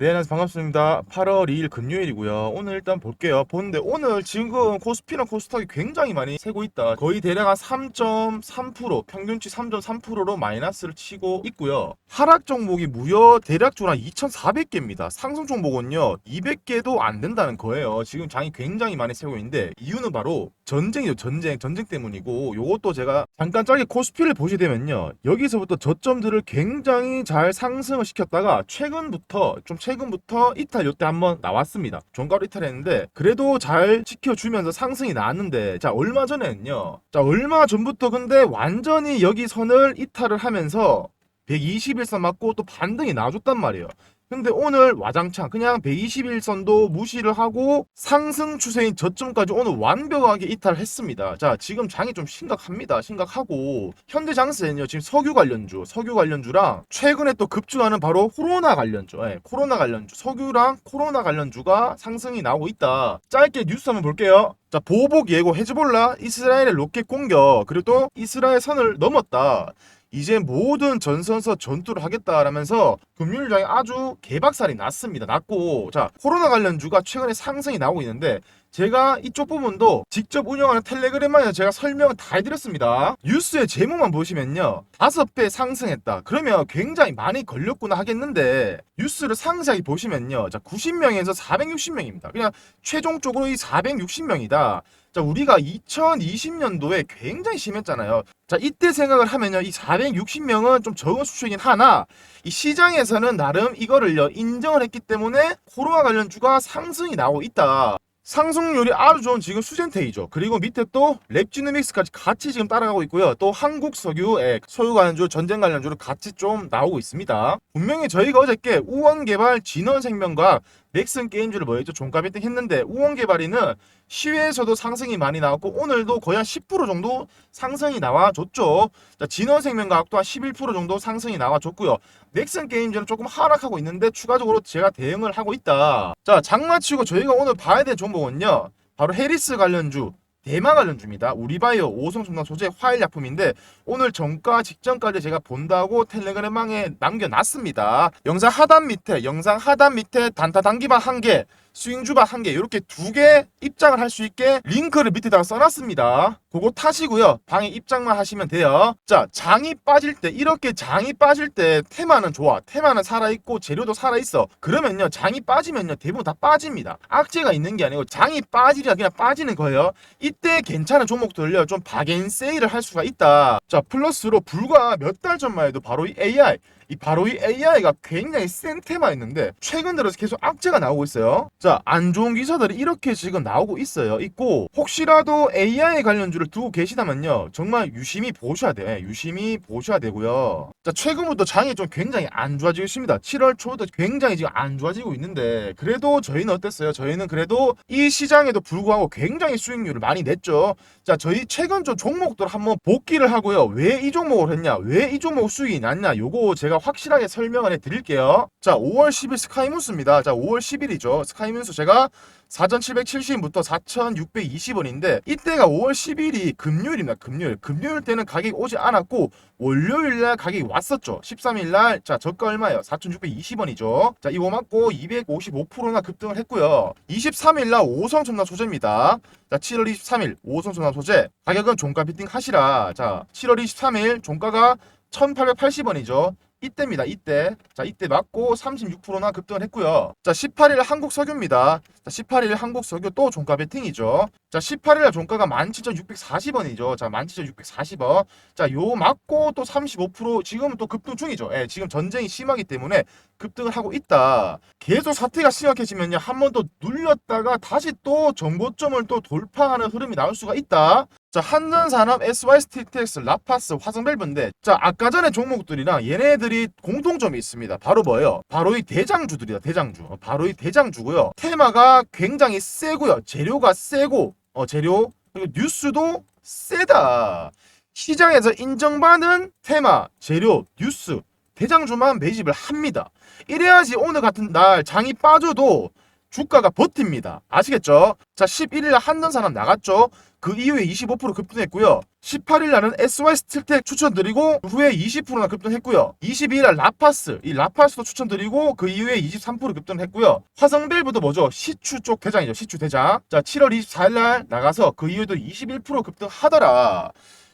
네, 안녕하세요. 반갑습니다. 8월 2일 금요일이고요. 오늘 일단 볼게요. 보는데 오늘 지금 코스피랑 코스닥이 굉장히 많이 세고 있다. 거의 대략 한 3.3% 평균치 3.3%로 마이너스를 치고 있고요. 하락 종목이 무려 대략적으로 한 2,400개입니다. 상승 종목은요 200개도 안 된다는 거예요. 지금 장이 굉장히 많이 세고 있는데 이유는 바로 전쟁이죠. 전쟁, 전쟁 때문이고 요것도 제가 잠깐 짧게 코스피를 보시게 되면요. 여기서부터 저점들을 굉장히 잘 상승을 시켰다가 최근부터 좀 최근부터 이탈 요때 한번 나왔습니다. 종가로 이탈했는데 그래도 잘 지켜주면서 상승이 나왔는데 자 얼마 전에는요. 자 얼마 전부터 근데 완전히 여기 선을 이탈을 하면서 121선 맞고 또 반등이 나와줬단 말이에요. 근데 오늘 와장창 그냥 121선도 무시를 하고 상승 추세인 저점까지 오늘 완벽하게 이탈했습니다. 자, 지금 장이 좀 심각합니다. 심각하고 현대 장세는요. 지금 석유 관련주, 석유 관련주랑 최근에 또 급증하는 바로 코로나 관련주, 예, 코로나 관련주, 석유랑 코로나 관련주가 상승이 나오고 있다. 짧게 뉴스 한번 볼게요. 자, 보복 예고 헤즈볼라 이스라엘의 로켓 공격 그리고 또 이스라엘 선을 넘었다. 이제 모든 전선서 전투를 하겠다라면서 금융일장에 아주 개박살이 났습니다. 났고 자 코로나 관련주가 최근에 상승이 나오고 있는데 제가 이쪽 부분도 직접 운영하는 텔레그램에서 제가 설명을 다 해드렸습니다. 뉴스의 제목만 보시면요. 다섯 배 상승했다. 그러면 굉장히 많이 걸렸구나 하겠는데 뉴스를 상세하게 보시면요. 자 90명에서 460명입니다. 그냥 최종적으로 이 460명이다. 자, 우리가 2020년도에 굉장히 심했잖아요. 자, 이때 생각을 하면요. 이 460명은 좀 적은 수치이긴 하나, 이 시장에서는 나름 이거를요, 인정을 했기 때문에 코로나 관련주가 상승이 나오고 있다. 상승률이 아주 좋은 지금 수젠테이죠. 그리고 밑에 또 랩지노믹스까지 같이 지금 따라가고 있고요. 또 한국 석유, 예, 소유 관련주, 전쟁 관련주로 같이 좀 나오고 있습니다. 분명히 저희가 어저께 우원개발, 진원생명과 넥슨 게임즈를 뭐였죠? 종가 베팅 했는데 우원개발이는 시외에서도 상승이 많이 나왔고 오늘도 거의 한 10% 정도 상승이 나와줬죠. 자, 진원생명과학도 한 11% 정도 상승이 나와줬고요. 넥슨 게임즈는 조금 하락하고 있는데 추가적으로 제가 대응을 하고 있다. 자, 장마치고 저희가 오늘 봐야 될 종목은요. 바로 해리스 관련주, 대마 관련주입니다. 우리바이오 5성 첨단 소재 화일 약품인데 오늘 정가 직전까지 제가 본다고 텔레그램망에 남겨놨습니다. 영상 하단 밑에 영상 하단 밑에 단타 단기방 한 개, 스윙주바 한개 이렇게 두 개 입장을 할 수 있게 링크를 밑에다가 써놨습니다. 그거 타시고요. 방에 입장만 하시면 돼요. 자, 장이 빠질 때 이렇게 장이 빠질 때 테마는 좋아. 테마는 살아있고 재료도 살아있어. 그러면요. 장이 빠지면요. 대부분 다 빠집니다. 악재가 있는 게 아니고 장이 빠지려 그냥 빠지는 거예요. 이때 괜찮은 종목들을요. 좀 박앤 세일을 할 수가 있다. 자, 플러스로 불과 몇 달 전만 해도 바로 이 AI 이 바로 이 AI가 굉장히 센 테마였는데 최근 들어서 계속 악재가 나오고 있어요. 자, 안 좋은 기사들이 이렇게 지금 나오고 있어요. 있고 혹시라도 AI 관련주를 두고 계시다면요. 정말 유심히 보셔야 돼. 예, 유심히 보셔야 되고요. 자, 최근부터 장이 좀 굉장히 안 좋아지고 있습니다. 7월 초도 굉장히 지금 안 좋아지고 있는데 그래도 저희는 어땠어요? 저희는 그래도 이 시장에도 불구하고 굉장히 수익률을 많이 냈죠. 자, 저희 최근 좀 종목들 한번 복귀를 하고요. 왜 이 종목을 했냐? 왜 이 종목 수익이 났냐? 요거 제가 확실하게 설명을 해 드릴게요. 자, 5월 10일 스카이문스입니다. 자, 5월 10일이죠. 스카이문스 제가 4,770원부터 4,620원인데 이때가 5월 10일이 금요일입니다. 금요일. 금요일 때는 가격이 오지 않았고 월요일 날 가격이 왔었죠. 13일 날 자, 저가 얼마예요? 4,620원이죠. 자, 이거 맞고 255%나 급등을 했고요. 23일 날 5성 첨단 소재입니다. 자, 7월 23일 5성 첨단 소재 가격은 종가 비팅 하시라. 자, 7월 23일 종가가 1,880원이죠. 이때입니다. 이때. 자, 이때 맞고 36%나 급등을 했고요. 자, 18일 한국 석유입니다. 자, 18일 한국 석유 또 종가 베팅이죠. 자, 18일 종가가 17,640원이죠. 자, 17,640원. 자, 요 맞고 또 35% 지금은 또 급등 중이죠. 예, 지금 전쟁이 심하기 때문에 급등을 하고 있다. 계속 사태가 심각해지면요. 한번또 눌렸다가 다시 또 정고점을 또 돌파하는 흐름이 나올 수가 있다. 자, 한전산업, SYSTX, 라파스, 화성밸브인데 자, 아까 전에 종목들이랑 얘네들이 공통점이 있습니다. 바로 뭐예요? 바로 이 대장주들이다. 대장주. 어, 바로 이 대장주고요. 테마가 굉장히 세고요. 재료가 세고 어, 재료 그리고 뉴스도 세다. 시장에서 인정받은 테마, 재료, 뉴스, 대장주만 매집을 합니다. 이래야지 오늘 같은 날 장이 빠져도 주가가 버팁니다. 아시겠죠? 자, 11일날 한전 사람 나갔죠? 그 이후에 25% 급등했고요. 18일 날은 SY 스틸텍 추천드리고 그 후에 20%나 급등했고요. 22일 날 라파스, 이 라파스도 추천드리고 그 이후에 23% 급등했고요. 화성밸브도 뭐죠? 시추 쪽 대장이죠. 시추 대장. 자, 7월 24일 날 나가서 그 이후에도 21% 급등하더라.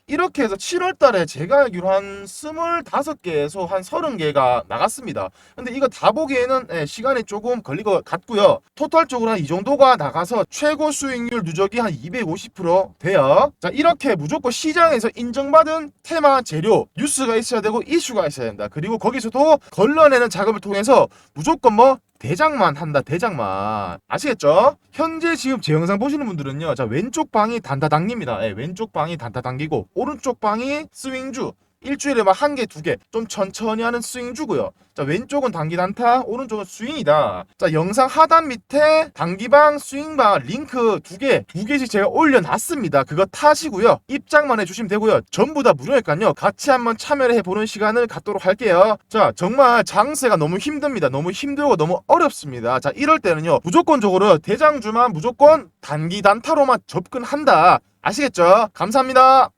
이렇게 해서 7월 달에 제가 알기로 한 25개에서 한 30개가 나갔습니다. 근데 이거 다 보기에는 예, 시간이 조금 걸릴 것 같고요. 토탈적으로 한 이 정도가 나가서 최고 수익률 누적이 한 250% 돼요. 자, 이렇게 무조건 시장에서 인정받은 테마 재료, 뉴스가 있어야 되고 이슈가 있어야 된다. 그리고 거기서도 걸러내는 작업을 통해서 무조건 뭐 대장만 한다 대장만. 아시겠죠? 현재 지금 제 영상 보시는 분들은요 자 왼쪽 방이 단타당깁니다. 예, 왼쪽 방이 단타당기고 오른쪽 방이 스윙주 일주일에 막 한 개, 두 개, 좀 천천히 하는 스윙 주고요. 자, 왼쪽은 단기 단타, 오른쪽은 스윙이다. 자, 영상 하단 밑에 단기방, 스윙방 링크 두 개, 두 개씩 제가 올려놨습니다. 그거 타시고요. 입장만 해주시면 되고요. 전부 다 무료니까요. 같이 한번 참여를 해보는 시간을 갖도록 할게요. 자, 정말 장세가 너무 힘듭니다. 너무 힘들고 너무 어렵습니다. 자, 이럴 때는요. 무조건적으로 대장주만 무조건 단기 단타로만 접근한다. 아시겠죠? 감사합니다.